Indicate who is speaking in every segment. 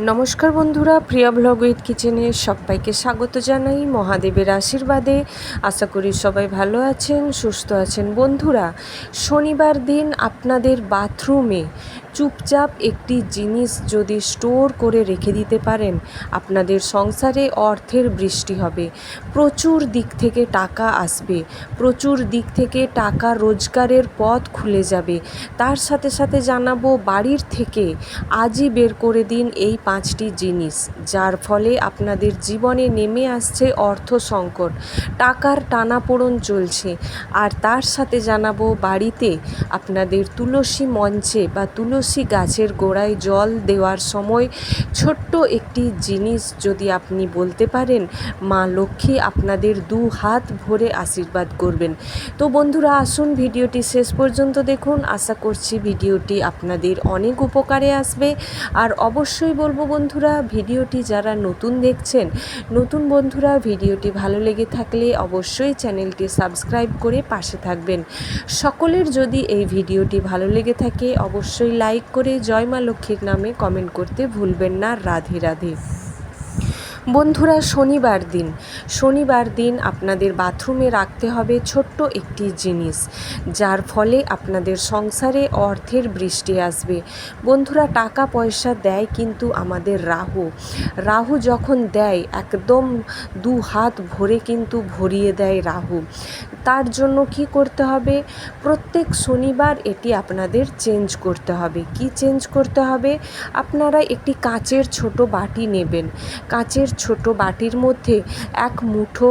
Speaker 1: নমস্কার বন্ধুরা, প্রিয়া blog with কিচেনে সবাইকে স্বাগত জানাই মহাদেবের আশীর্বাদে। আশা করি সবাই ভালো আছেন, সুস্থ আছেন। বন্ধুরা, শনিবার দিন আপনাদের বাথরুমে চুপচাপ একটি জিনিস যদি স্টোর করে রেখে দিতে পারেন, আপনাদের সংসারে অর্থের বৃষ্টি হবে। প্রচুর দিক থেকে টাকা আসবে। প্রচুর দিক থেকে টাকা রোজগারের পথ খুলে যাবে। তার সাথে সাথে জানাব বাড়ির থেকে আজই বের করে দিন এই পাঁচটি জিনিস, যার ফলে আপনাদের জীবনে নেমে আসছে অর্থ সংকট। টাকার টানাপোড়ন চলছে। আর তার সাথে জানাব বাড়িতে আপনাদের তুলসী মঞ্চে বা তুলসী গাছের গোড়ায় জল দেওয়ার সময় ছোট্ট একটি জিনিস যদি আপনি বলতে পারেন, মা লক্ষ্মী আপনাদের দু হাত ভরে আশীর্বাদ করবেন। তো বন্ধুরা, আসুন ভিডিওটি শেষ পর্যন্ত দেখুন। আশা করছি ভিডিওটি আপনাদের অনেক উপকারে আসবে। আর অবশ্যই বলব বন্ধুরা, ভিডিওটি যারা নতুন দেখছেন, নতুন বন্ধুরা, ভিডিওটি ভালো লেগে থাকলে অবশ্যই চ্যানেলটি সাবস্ক্রাইব করে পাশে থাকবেন। সকলের যদি এই ভিডিওটি ভালো লেগে থাকে, অবশ্যই লাইক করে জয় মা লক্ষ্মীর নামে কমেন্ট করতে ভুলবেন না। রাধে রাধে। বন্ধুরা, শনিবার দিন। শনিবার দিন আপনাদের বাথরুমে রাখতে হবে ছোট্ট একটি জিনিস, যার ফলে আপনাদের সংসারে অর্থের বৃষ্টি আসবে। বন্ধুরা টাকা পয়সা দেয় কিন্তু আমাদের রাহু। রাহু যখন দেয়, একদম দু হাত ভরে কিন্তু ভরিয়ে দেয় রাহু। তার জন্য কি করতে হবে? প্রত্যেক শনিবার এটি আপনাদের চেঞ্জ করতে হবে। কি চেঞ্জ করতে হবে? আপনারা একটি কাচের ছোট বাটি নেবেন। কাচের ছোট বাটির মধ্যে এক মুঠো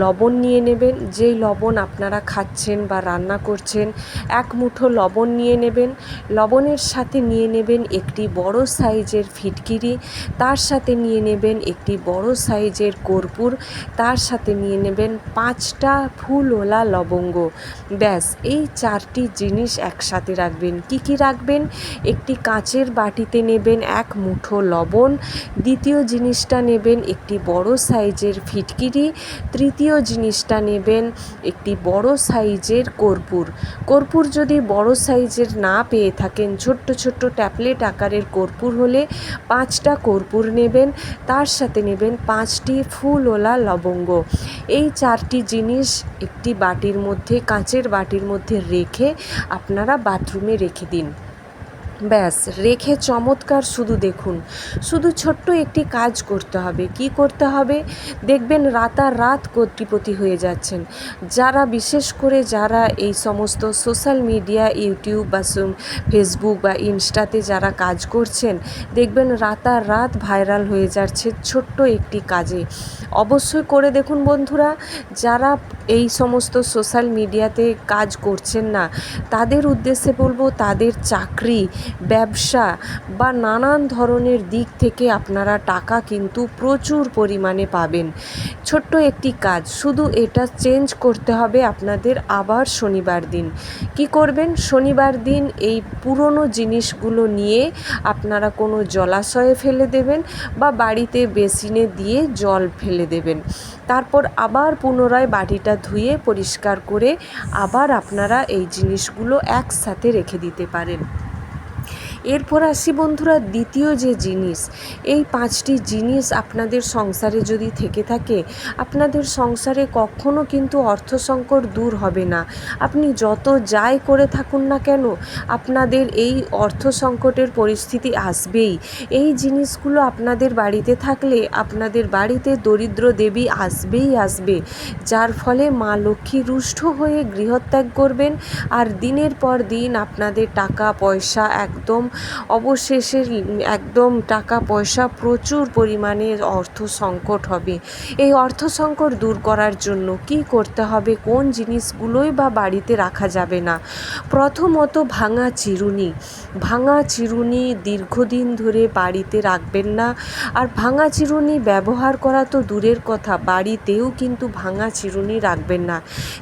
Speaker 1: লবণ নিয়ে নেবেন। যেই লবণ আপনারা খাচ্ছেন বা রান্না করছেন, এক মুঠো লবণ নিয়ে নেবেন। লবণের সাথে নিয়ে নেবেন একটি বড় সাইজের ফিটকিরি, তার সাথে নিয়ে নেবেন একটি বড় সাইজের কর্পূর, তার সাথে নিয়ে নেবেন পাঁচটা ফুলওলা লবঙ্গ। ব্যাস, এই চারটি জিনিস একসাথে রাখবেন। কি কি রাখবেন? একটি কাঁচের বাটিতে নেবেন এক মুঠো লবণ। দ্বিতীয় জিনিসটা নেবেন একটি বড় সাইজের ফিটকিরি। তৃতীয় জিনিসটা নেবেন একটি বড় সাইজের কর্পূর। কর্পূর যদি বড় সাইজের না পেয়ে থাকেন, ছোট্ট ছোট্ট ট্যাবলেট আকারের কর্পূর হলে পাঁচটা কর্পূর নেবেন। তার সাথে নেবেন পাঁচটি ফুলওলা লবঙ্গ। এই চারটি জিনিস একটি বাটির মধ্যে, কাঁচের বাটির মধ্যে রেখে আপনারা বাথরুমে রেখে দিন। ব্যাস, রেখে চমৎকার শুধু দেখুন। শুধু ছোট্ট একটি কাজ করতে হবে। কি করতে হবে? দেখবেন রাতারাত কোটিপতি হয়ে যাচ্ছেন। যারা বিশেষ করে যারা এই সমস্ত সোশ্যাল মিডিয়া, ইউটিউব বা ফেসবুক বা ইনস্টাতে যারা কাজ করছেন, দেখবেন রাতারাত ভাইরাল হয়ে যাচ্ছে ছোট্ট একটি কাজে। অবশ্যই করে দেখুন বন্ধুরা, যারা এই সমস্ত সোশ্যাল মিডিয়াতে কাজ করছেন না, তাদের উদ্দেশ্যে বলব, তাদের চাকরি ব্যবসা বা নানান ধরনের দিক থেকে আপনারা টাকা কিন্তু প্রচুর পরিমাণে পাবেন। ছোট্ট একটি কাজ, শুধু এটা চেঞ্জ করতে হবে আপনাদের আবার শনিবার দিন। কি করবেন? শনিবার দিন এই পুরনো জিনিসগুলো নিয়ে আপনারা কোনো জলাশয়ে ফেলে দেবেন বা বাড়িতে বেসিনে দিয়ে জল ফেলে দেবেন। তারপর আবার পুনরায় বাটিটা ধুয়ে পরিষ্কার করে আবার আপনারা এই জিনিসগুলো একসাথে রেখে দিতে পারেন। এরপর আসি বন্ধুরা দ্বিতীয় যে জিনিস, এই পাঁচটি জিনিস আপনাদের সংসারে যদি থেকে থাকে, আপনাদের সংসারে কখনো কিন্তু অর্থ সংকট দূর হবে না। আপনি যত যাই করে থাকুন না কেন, আপনাদের এই অর্থ সংকটের পরিস্থিতি আসবেই। এই জিনিসগুলো আপনাদের বাড়িতে থাকলে আপনাদের বাড়িতে দরিদ্র দেবী আসবেই আসবে, যার ফলে মা লক্ষ্মী রুষ্ট হয়ে গৃহত্যাগ করবেন, আর দিনের পর দিন আপনাদের টাকা পয়সা একদম অবশেষে একদম টাকা পয়সা প্রচুর পরিমাণে অর্থ সংকট হবে। এই অর্থ সংকট দূর করার জন্য কি করতে হবে, কোন জিনিসগুলোই বা বাড়িতে রাখা যাবে না। প্রথমত ভাঙা চিরুনি। ভাঙা চিরুনি দীর্ঘদিন ধরে বাড়িতে রাখবেন না। আর ভাঙা চিরুনি ব্যবহার করা তো দূরের কথা, বাড়িতেও কিন্তু ভাঙা চিরুনি রাখবেন না।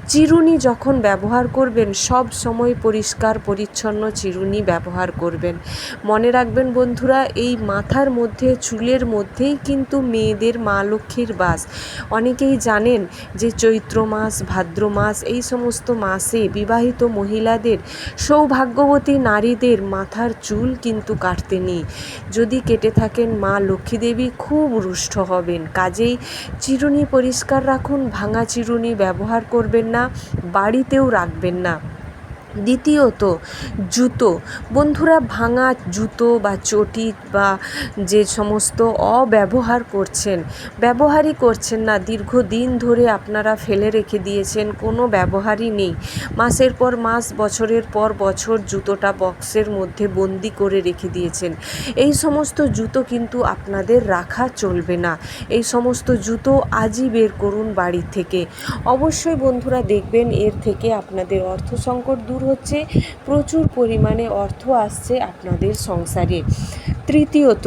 Speaker 1: চিরুনি যখন ব্যবহার করবেন, সব সময় পরিষ্কার পরিচ্ছন্ন চিরুনি ব্যবহার করবেন। মনে রাখবেন বন্ধুরা, এই মাথার মধ্যে, চুলের মধ্যেই কিন্তু মেয়েদের মা লক্ষ্মীর বাস। অনেকেই জানেন যে চৈত্র মাস, ভাদ্র মাস, এই সমস্ত মাসে বিবাহিত মহিলাদের সৌভাগ্যবতী নারীদের মাথার চুল কিন্তু কাটতে নেই। যদি কেটে থাকেন মা লক্ষ্মী দেবী, খুব রুষ্ট হবেন। কাজেই চিরুনি পরিষ্কার রাখুন, ভাঙা চিরুনি ব্যবহার করবেন না, বাড়িতেও রাখবেন না। দ্বিতীয়ত, জুতো। বন্ধুরা, ভাঙা জুতো বা চটি বা যে সমস্ত অব্যবহার করছেন, ব্যবহারই করছেন না। দীর্ঘদিন ধরে আপনারা ফেলে রেখে দিয়েছেন, কোনো ব্যবহারই নেই। মাসের পর মাস, বছরের পর বছর জুতোটা বক্সের মধ্যে বন্দি করে রেখে দিয়েছেন। এই সমস্ত জুতো কিন্তু আপনাদের রাখা চলবে না। এই সমস্ত জুতো আজই বের করুন বাড়ি থেকে। অবশ্যই বন্ধুরা দেখবেন, এর থেকে আপনাদের অর্থ সংকট দূর হচ্ছে প্রচুর পরিমাণে অর্থ আসছে আপনাদের সংসারে। তৃতীয়ত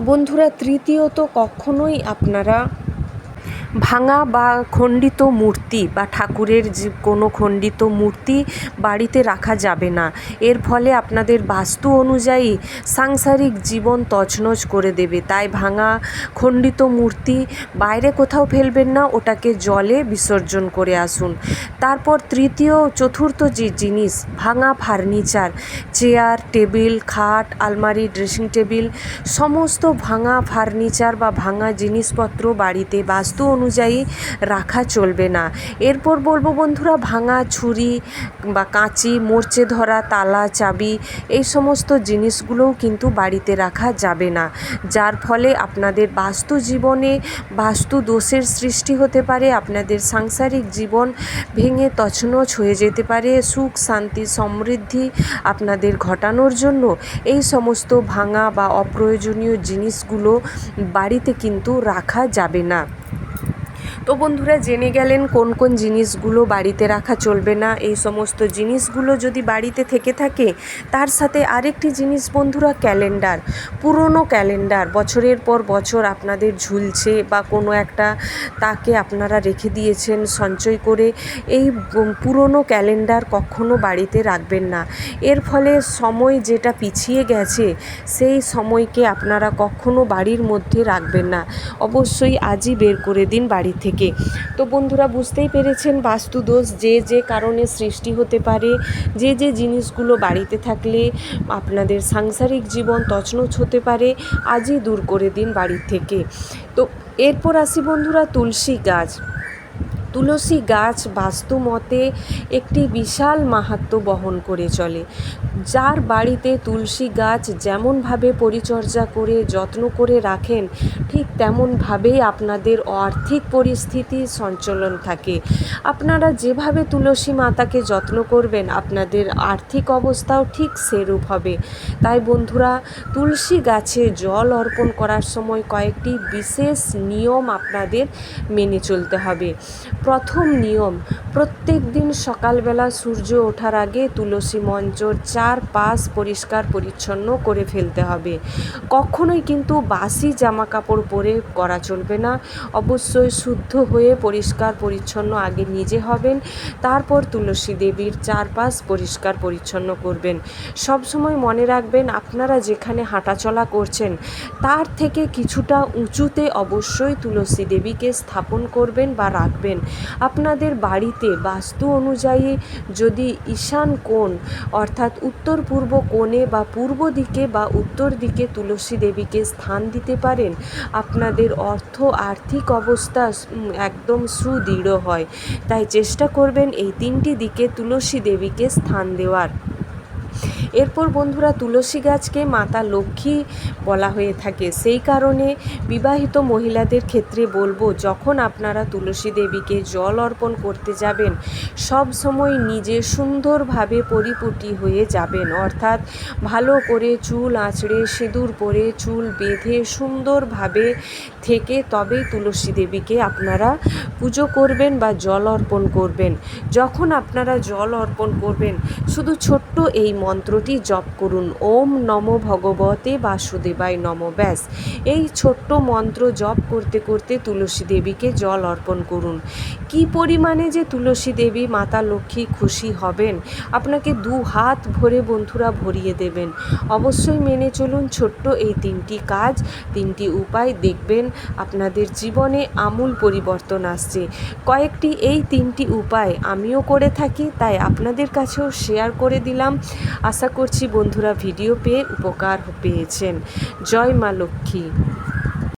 Speaker 1: বন্ধুরা তৃতীয়ত কখনোই আপনারা ভাঙা বা খণ্ডিত মূর্তি বা ঠাকুরের যে কোনো খণ্ডিত মূর্তি বাড়িতে রাখা যাবে না। এর ফলে আপনাদের বাস্তু অনুযায়ী সাংসারিক জীবন তছনছ করে দেবে। তাই ভাঙা, খণ্ডিত মূর্তি বাইরে কোথাও ফেলবেন না, ওটাকে জলে বিসর্জন করে আসুন। তারপর তৃতীয়, চতুর্থ যে জিনিস, ভাঙা ফার্নিচার, চেয়ার, টেবিল, খাট, আলমারি, ড্রেসিং টেবিল, সমস্ত ভাঙা ফার্নিচার বা ভাঙা জিনিসপত্র বাড়িতে বাস্তু অনুযায়ী রাখা চলবে না। এরপর বলব বন্ধুরা, ভাঙা ছুরি বা কাঁচি, মরচে ধরা, তালা, চাবি এই সমস্ত জিনিসগুলোও কিন্তু বাড়িতে রাখা যাবে না। যার ফলে আপনাদের বাস্তু জীবনে বাস্তু দোষের সৃষ্টি হতে পারে, আপনাদের সাংসারিক জীবন ভেঙে তছনছ হয়ে যেতে পারে, সুখ, শান্তি, সমৃদ্ধি আপনাদের ঘটানোর জন্য। এই সমস্ত ভাঙা বা অপ্রয়োজনীয় জিনিসগুলো বাড়িতে কিন্তু রাখা যাবে না। তো বন্ধুরা জেনে গেলেন কোন কোন জিনিসগুলো বাড়িতে রাখা চলবে না। এই সমস্ত জিনিসগুলো যদি বাড়িতে থেকে থাকে, তার সাথে আরেকটি জিনিস বন্ধুরা, ক্যালেন্ডার। পুরনো ক্যালেন্ডার। বছরের পর বছর আপনাদের ঝুলছে বা কোনো একটা তাকে আপনারা রেখে দিয়েছেন সঞ্চয় করে, এই পুরনো ক্যালেন্ডার কখনো বাড়িতে রাখবেন না। এর ফলে সময় যেটা পিছিয়ে গেছে, সেই সময়কে আপনারা কখনো বাড়ির মধ্যে রাখবেন না। অবশ্যই আজই বের করে দিন বাড়ি থেকে। তো বন্ধুরা, বুঝতেই পেরেছেন বাস্তুদোষ, যে যে কারণে সৃষ্টি হতে পারে, যে যে জিনিসগুলো বাড়িতে থাকলে আপনাদের সাংসারিক জীবন তছনছ হতে পারে, আজই দূর করে দিন বাড়ির থেকে। তো এরপর আসি বন্ধুরা, তুলসী গাছ। তুলসী গাছ বাস্তু মতে একটি বিশাল মাহাত্ম্য বহন করে চলে। যার বাড়িতে তুলসী গাছ যেমনভাবে পরিচর্যা করে, যত্ন করে রাখেন, ঠিক তেমনভাবেই আপনাদের আর্থিক পরিস্থিতি সঞ্চালন থাকে। আপনারা যেভাবে তুলসী মাতাকে যত্ন করবেন, আপনাদের আর্থিক অবস্থাও ঠিক সেরূপ হবে। তাই বন্ধুরা, তুলসী গাছে জল অর্পণ করার সময় কয়েকটি বিশেষ নিয়ম আপনাদের মেনে চলতে হবে। প্রথম নিয়ম, প্রত্যেক দিন সকালবেলা সূর্য ওঠার আগে তুলসী মঞ্চর চার পাশ পরিষ্কার পরিচ্ছন্ন করে ফেলতে হবে। কখনোই কিন্তু বাসি জামা কাপড় পরে করা চলবে না। অবশ্যই শুদ্ধ হয়ে পরিষ্কার পরিচ্ছন্ন আগে নিজে হবেন, তারপর তুলসী দেবীর চারপাশ পরিষ্কার পরিচ্ছন্ন করবেন। সব সময় মনে রাখবেন, আপনারা যেখানে হাঁটাচলা করছেন, তার থেকে কিছুটা উঁচুতে অবশ্যই তুলসী দেবীকে স্থাপন করবেন বা রাখবেন। আপনাদের বাড়িতে বাস্তু অনুযায়ী যদি ঈশান কোণ, অর্থাৎ উত্তর পূর্ব কোণে বা পূর্ব দিকে বা উত্তর দিকে তুলসী দেবীকে স্থান দিতে পারেন, আপনাদের অর্থ আর্থিক অবস্থা একদম সুদৃঢ় হয়। তাই চেষ্টা করবেন এই তিনটি দিকে তুলসী দেবীকে স্থান দেওয়ার। এরপর বন্ধুরা তুলসী গাছকে মাতা লক্ষ্মী বলা হয়ে থাকে। সেই কারণে বিবাহিত মহিলাদের ক্ষেত্রে বলব, যখন আপনারা তুলসী দেবীকে জল অর্পণ করতে যাবেন, সব সময় নিজে সুন্দরভাবে পরিপুটি হয়ে যাবেন। অর্থাৎ ভালো করে চুল আঁচড়ে, সিঁদুর পরে চুল বেঁধে সুন্দরভাবে থেকে তবেই তুলসী দেবীকে আপনারা পুজো করবেন বা জল অর্পণ করবেন। যখন আপনারা জল অর্পণ করবেন, শুধু ছোট্ট এই মন্ত্রটি মন্ত্রটি জপ করুন। ওম নম ভগবতে বাসুদেবায় নম। ব্যাস। এই ছোট্ট মন্ত্র জপ করতে করতে তুলসী দেবীকে জল অর্পণ করুন। কি পরিমাণে যে তুলসী দেবী মাতা লক্ষ্মী খুশি হবেন, আপনাকে দু হাত ভরে বন্ধুরা ভরিয়ে দেবেন। অবশ্যই মেনে চলুন ছোট্ট এই তিনটি কাজ, তিনটি উপায়। দেখবেন আপনাদের জীবনে আমূল পরিবর্তন আসছে। কয়েকটি এই তিনটি উপায় আমিও করে থাকি, তাই আপনাদের কাছেও শেয়ার করে দিলাম। আশা করছি বন্ধুরা ভিডিও পেয়ে উপকার পেয়েছেন। জয় মা লক্ষ্মী।